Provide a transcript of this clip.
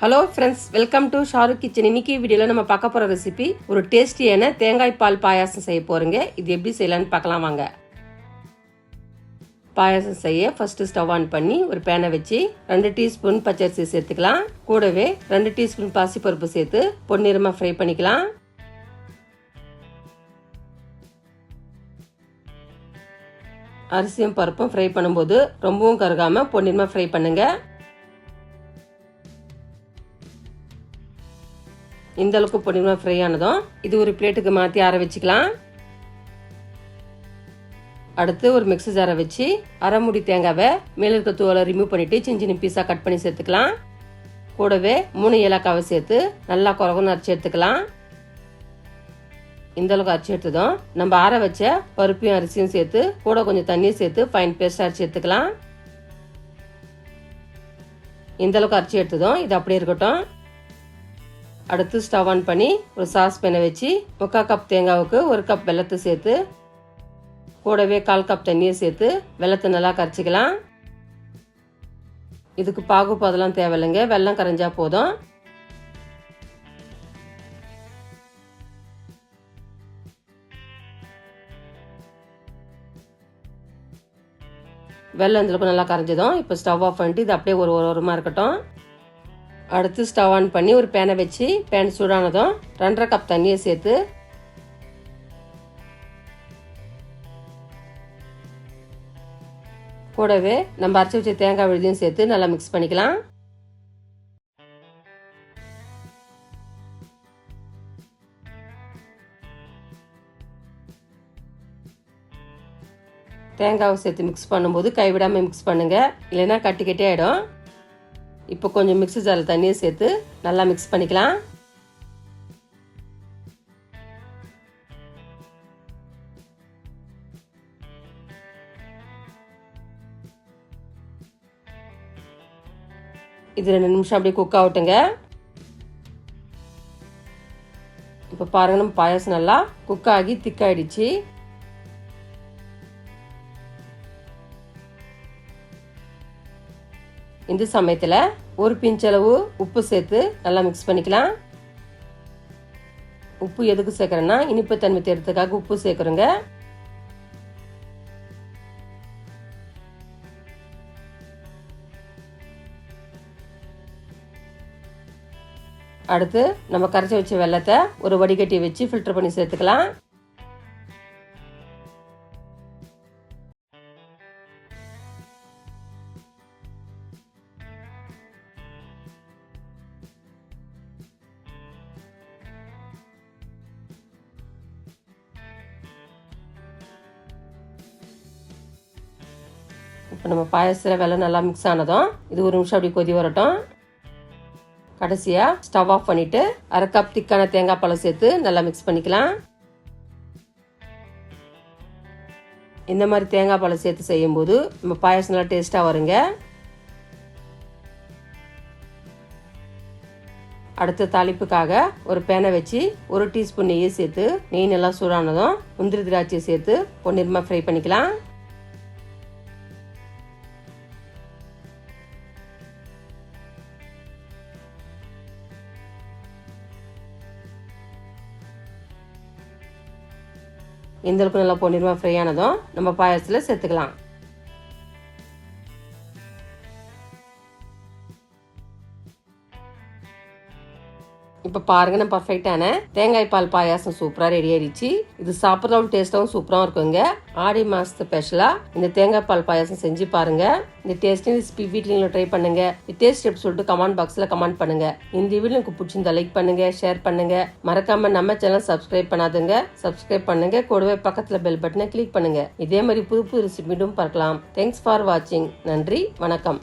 Hello friends welcome to Shahrukh kitchen இன்னைக்கு வீடியோவில் நம்ம பார்க்க போகிற ரெசிபி ஒரு டேஸ்டியான தேங்காய் பால் பாயாசம் செய்ய போகிறோங்க இது எப்படி செய்யலான்னு பார்க்கலாம் வாங்க. பாயாசம் செய்ய ஃபஸ்ட்டு ஸ்டவ் ஆன் பண்ணி ஒரு பேனை வச்சு ரெண்டு டீஸ்பூன் பச்சரிசி சேர்த்துக்கலாம். கூடவே ரெண்டு டீஸ்பூன் பாசிப்பருப்பு சேர்த்து பொன்னிறமாக ஃப்ரை பண்ணிக்கலாம். அரிசியும் பருப்பும் ஃப்ரை பண்ணும்போது ரொம்பவும் கருகாமல் பொன்னிறமாக ஃப்ரை பண்ணுங்கள் இந்த அளவுக்கு பொடிமாக ஃப்ரை ஆனதும் இது ஒரு பிளேட்டுக்கு மாற்றி ஆற வச்சுக்கலாம். அடுத்து ஒரு மிக்ஸி ஜாரை வச்சு அரை முடி தேங்காவை மேலே இருக்க தூளை ரிமூவ் பண்ணிட்டு சின்ன சின்ன பீஸாக கட் பண்ணி சேர்த்துக்கலாம். கூடவே மூணு ஏலக்காவை சேர்த்து நல்லா குறகுன்னு அரைச்சி எடுத்துக்கலாம். இந்த அளவுக்கு அரைச்சி எடுத்ததும் நம்ம ஆற வச்ச பருப்பையும் அரிசியும் சேர்த்து கூட கொஞ்சம் தண்ணியும் சேர்த்து ஃபைன் பேஸ்ட் அரைச்சி எடுத்துக்கலாம். இந்த அளவுக்கு அரைச்சி எடுத்ததும் இது அப்படியே இருக்கட்டும். அடுத்து ஸ்டவ் ஆன் பண்ணி ஒரு சாஸ் பேனை வச்சு முக்கால் கப் தேங்காவுக்கு ஒரு கப் வெள்ளத்தை சேர்த்து கூடவே கால் கப் தண்ணியை சேர்த்து வெள்ளத்தை நல்லா கரைச்சிக்கலாம். இதுக்கு பாகுப்பு அதெல்லாம் தேவையில்லைங்க வெள்ளம் கரைஞ்சா போதும். வெள்ளம் இதில் நல்லா கரைஞ்சதும் இப்போ ஸ்டவ் ஆஃப் பண்ணிட்டு இது அப்படியே ஒரு ஒரு ஓரமாக இருக்கட்டும். அடுத்து ஸ்டவ் ஆன் பண்ணி ஒரு பேனை வச்சு பேன் சூடானதும் ரெண்டரை கப் தண்ணியை சேர்த்து கூடவே நம்ம அரைச்சி வச்ச தேங்காய் விழுதியும் சேர்த்து நல்லா மிக்ஸ் பண்ணிக்கலாம். தேங்காவை சேர்த்து மிக்ஸ் பண்ணும்போது கைவிடாமல் மிக்ஸ் பண்ணுங்கள் இல்லைன்னா கட்டி கட்டி ஆகிடும் இப்போ கொஞ்சம் மிக்ஸி ஜாரில் தண்ணியை சேர்த்து நல்லா மிக்ஸ் பண்ணிக்கலாம். இது ரெண்டு நிமிஷம் அப்படியே குக் ஆகட்டுங்க. இப்போ பாருங்க நம்ம பாயாசம் நல்லா குக் ஆகி திக்காயிடுச்சு இந்த சமயத்தில் ஒரு பிஞ்சளவு உப்பு சேர்த்து நல்லா மிக்ஸ் பண்ணிக்கலாம். உப்பு எதுக்கு சேர்க்குறேன்னா இனிப்பு தன்மை தேர்றதுக்காக உப்பு சேர்க்குறோங்க. அடுத்து நம்ம கரைச்சி வச்ச வெள்ளத்தை ஒரு வடிகட்டி வச்சு ஃபில்டர் பண்ணி சேர்த்துக்கலாம். இப்போ நம்ம பாயசத்தில் வெள்ளம் நல்லா மிக்ஸ் ஆனதும் இது ஒரு நிமிஷம் அப்படி கொதி வரட்டும். கடைசியாக ஸ்டவ் ஆஃப் பண்ணிவிட்டு அரை கப் திக்கான தேங்காய் பழம் சேர்த்து நல்லா மிக்ஸ் பண்ணிக்கலாம். இந்த மாதிரி தேங்காய் பழம் சேர்த்து செய்யும்போது நம்ம பாயசம் நல்லா டேஸ்ட்டாக வருங்க. அடுத்த தாளிப்புக்காக ஒரு பேனை வச்சு ஒரு டீஸ்பூன் நெய்யை சேர்த்து நெய் நல்லா சூடானதும் முந்திரி திராட்சையை சேர்த்து பொன்னிறமாக ஃப்ரை பண்ணிக்கலாம். இந்தளவுக்கு நல்லா பொன்னிறமாக ஃப்ரை ஆனதும் நம்ம பாயசத்தில் சேர்த்துக்கலாம். இப்போ பாருங்க நான் பர்ஃபெக்டான தேங்காய் பால் பாயாசம் சூப்பராக ரெடி ஆயிடுச்சு. இது சாப்பிட்றவும் டேஸ்ட்டாகவும் சூப்பராகவும் இருக்குங்க ஆடி மாதத்து ஸ்பெஷலாக இந்த தேங்காய் பால் பாயாசம் செஞ்சு பாருங்க. இந்த டேஸ்டிங் ரெசிபி வீட்லையும் ட்ரை பண்ணுங்க. டேஸ்ட் எப்படி சொல்லிட்டு கமெண்ட் பாக்ஸில் கமெண்ட் பண்ணுங்க. இந்த வீடியோ உங்களுக்கு பிடிச்சிருந்தா லைக் பண்ணுங்க ஷேர் பண்ணுங்க. மறக்காம நம்ம சேனல் சப்ஸ்கிரைப் பண்ணாதுங்க. சப்ஸ்கிரைப் பண்ணுங்க. கூடவே பக்கத்தில் பெல் பட்டனை கிளிக் பண்ணுங்க. இதே மாதிரி புது புது ரெசிபி மீண்டும் பார்க்கலாம். தேங்க்ஸ் ஃபார் வாட்சிங் நன்றி வணக்கம்.